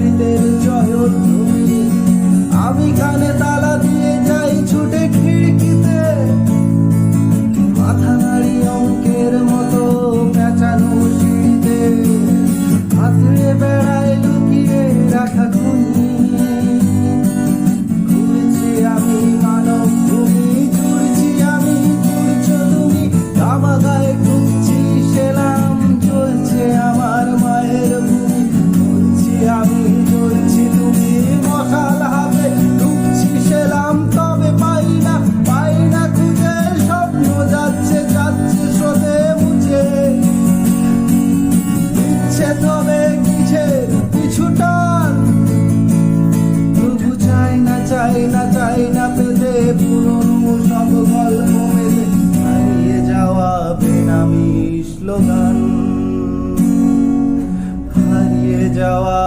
হৃদের জয় আমি কানে তালা দিয়ে যাই ছুটে খিড়কিতে। মাথা নাড়ি অঙ্কের মতো পেঁচানো সিঁড়িতে। হাতড়ে বেড়া পুরনো সমধর্ম মেলে হারিয়ে যাওয়া বেনামি স্লোগান হারিয়ে যাওয়া